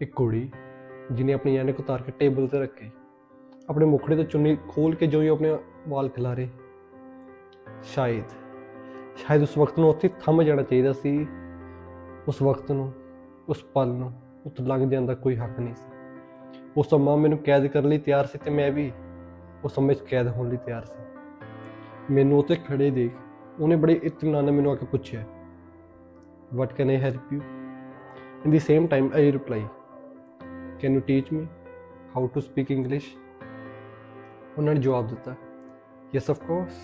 ਇੱਕ ਕੁੜੀ ਜਿਹਨੇ ਆਪਣੀ ਐਨਕ ਉਤਾਰ ਕੇ ਟੇਬਲ ਤੇ ਰੱਖੀ। ਆਪਣੇ ਮੁਖੜੇ ਤੋਂ ਚੁੰਨੀ ਖੋਲ ਕੇ ਜੋ ਹੀ ਆਪਣੇ ਵਾਲ ਖਿਲਾਰੇ। ਸ਼ਾਇਦ ਸ਼ਾਇਦ ਉਸ ਵਕਤ ਨੂੰ ਉੱਥੇ ਥੰਮ ਜਾਣਾ ਚਾਹੀਦਾ ਸੀ। ਉਸ ਵਕਤ ਨੂੰ, ਉਸ ਪਲ ਨੂੰ ਉੱਥੇ ਲੰਘ ਜਾਣ ਦਾ ਕੋਈ ਹੱਕ ਨਹੀਂ ਸੀ। ਉਸ ਸਮਾਂ ਮੈਨੂੰ ਕੈਦ ਕਰਨ ਲਈ ਤਿਆਰ ਸੀ ਤੇ ਮੈਂ ਵੀ ਉਸ ਸਮੇਂ 'ਚ ਕੈਦ ਹੋਣ ਲਈ ਤਿਆਰ ਸੀ। ਮੈਨੂੰ ਉੱਥੇ ਖੜੇ ਦੇਖ ਉਹਨੇ ਬੜੇ ਇਤਮਾਨ ਨਾਲ ਮੈਨੂੰ ਆ ਕੇ ਪੁੱਛਿਆ, what can i help you? In the same time, i reply can you teach me how to speak English ਉਹਨਾਂ ਨੇ ਜਵਾਬ ਦਿੱਤਾ yes of course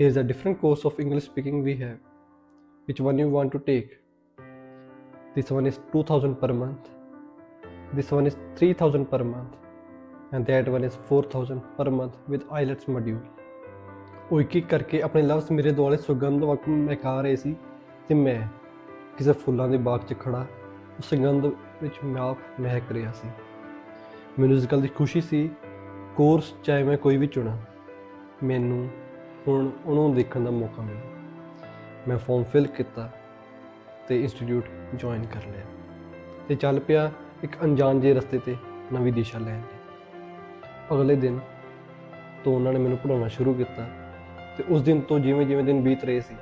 here is a different course of English speaking we have which one you want to take this one is 2000 per month this one is 3000 per month and that one is 4000 per month with IELTS module ਉਹ ਇੱਕ ਇੱਕ ਕਰਕੇ ਆਪਣੇ ਲਫ਼ਜ਼ ਮੇਰੇ ਦੁਆਲੇ ਸੁਗੰਧ ਵਾਂਗ ਮਹਿਕਾ ਰਹੇ ਸੀ ਤੇ ਮੈਂ ਕਿਸੇ ਫੁੱਲਾਂ ਦੇ ਬਾਗ 'ਚ ਖੜਾ ਸੁਗੰਧ ਵਿੱਚ ਮਾਪ ਮਹਿਕ ਰਿਹਾ ਸੀ। ਮੈਨੂੰ ਇਸ ਗੱਲ ਦੀ ਖੁਸ਼ੀ ਸੀ, ਕੋਰਸ ਚਾਹੇ ਮੈਂ ਕੋਈ ਵੀ ਚੁਣਾ, ਮੈਨੂੰ ਹੁਣ ਉਹਨੂੰ ਦੇਖਣ ਦਾ ਮੌਕਾ ਮਿਲਿਆ। ਮੈਂ ਫਾਰਮ ਫਿਲ ਕੀਤਾ ਤੇ ਇੰਸਟੀਚਿਊਟ ਜੁਆਇਨ ਕਰ ਲਿਆ ਤੇ ਚੱਲ ਪਿਆ ਇੱਕ ਅਣਜਾਣ ਜਿਹੇ ਰਸਤੇ ਤੇ ਨਵੀਂ ਦਿਸ਼ਾ ਲੈਣ ਲਈ। ਅਗਲੇ ਦਿਨ ਤੋਂ ਉਹਨਾਂ ਨੇ ਮੈਨੂੰ ਪੜਾਉਣਾ ਸ਼ੁਰੂ ਕੀਤਾ ਤੇ ਉਸ ਦਿਨ ਤੋਂ ਜਿਵੇਂ ਜਿਵੇਂ ਦਿਨ ਬੀਤ ਰਹੇ ਸੀ,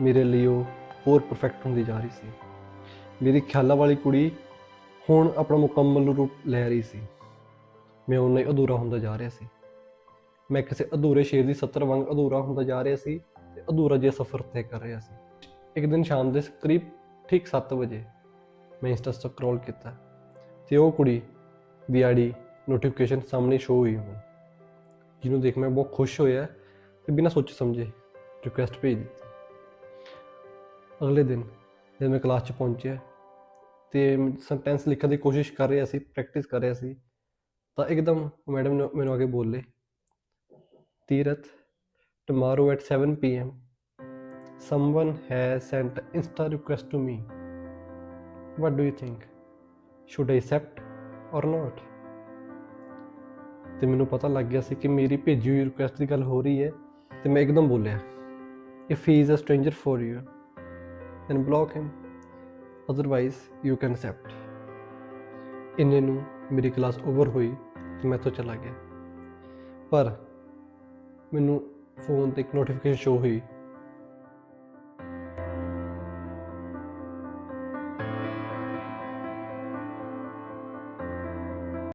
ਮੇਰੇ ਲਈ ਉਹ ਹੋਰ ਪਰਫੈਕਟ ਹੁੰਦੀ ਜਾ ਰਹੀ ਸੀ। ਮੇਰੀ ਖਿਆਲਾਂ ਵਾਲੀ ਕੁੜੀ ਹੁਣ ਆਪਣਾ ਮੁਕੰਮਲ ਰੂਪ ਲੈ ਰਹੀ ਸੀ। ਮੈਂ ਉਹਨਾਂ ਹੀ ਅਧੂਰਾ ਹੁੰਦਾ ਜਾ ਰਿਹਾ ਸੀ। ਮੈਂ ਕਿਸੇ ਅਧੂਰੇ ਸ਼ੇਰ ਦੀ ਸੱਤਰ ਵਾਂਗ ਅਧੂਰਾ ਹੁੰਦਾ ਜਾ ਰਿਹਾ ਸੀ ਤੇ ਅਧੂਰਾ ਜਿਹਾ ਸਫ਼ਰ ਤੈਅ ਕਰ ਰਿਹਾ ਸੀ। ਇੱਕ ਦਿਨ ਸ਼ਾਮ ਦੇ ਕਰੀਬ ਠੀਕ 7 ਵਜੇ ਮੈਂ ਇੰਸਟਾ ਸਕਰੋਲ ਕੀਤਾ ਤੇ ਉਹ ਕੁੜੀ ਦੀ ਆਈਡੀ ਨੋਟੀਫਿਕੇਸ਼ਨ ਸਾਹਮਣੇ ਸ਼ੋ ਹੋਈ ਮੈਨੂੰ ਜਿਹਨੂੰ ਦੇਖ ਮੈਂ ਬਹੁਤ ਖੁਸ਼ ਹੋਇਆ ਤੇ ਬਿਨਾਂ ਸੋਚੇ ਸਮਝੇ ਰਿਕੁਐਸਟ ਭੇਜ ਦਿੱਤੀ। ਅਗਲੇ ਦਿਨ ਜਦ ਮੈਂ ਕਲਾਸ 'ਚ ਪਹੁੰਚਿਆ ਤੇ ਸੈਂਟੈਂਸ ਲਿਖਣ ਦੀ ਕੋਸ਼ਿਸ਼ ਕਰ ਰਿਹਾ ਸੀ ਪ੍ਰੈਕਟਿਸ ਕਰ ਰਿਹਾ ਸੀ ਤਾਂ ਇੱਕਦਮ ਮੈਡਮ ਨੇ ਮੈਨੂੰ ਅੱਗੇ ਬੋਲੇ ਤੀਰਥ tomorrow at 7 pm someone has sent insta request to me what do you think should i accept or not ਤੇ ਮੈਨੂੰ ਪਤਾ ਲੱਗ ਗਿਆ ਸੀ ਕਿ ਮੇਰੀ ਭੇਜੀ ਹੋਈ ਰਿਕੁਐਸਟ ਦੀ ਗੱਲ ਹੋ ਰਹੀ ਹੈ ਤੇ ਮੈਂ ਇੱਕਦਮ ਬੋਲਿਆ if he is a stranger for you then block him. Otherwise, you can accept. ਇੰਨੇ ਨੂੰ ਮੇਰੀ ਕਲਾਸ ਓਵਰ ਹੋਈ ਤੇ ਮੈਂ ਤੋਂ ਚਲਾ ਗਿਆ। ਪਰ ਮੈਨੂੰ ਫੋਨ ਤੇ ਇੱਕ ਨੋਟੀਫਿਕੇਸ਼ਨ ਸ਼ੋ ਹੋਈ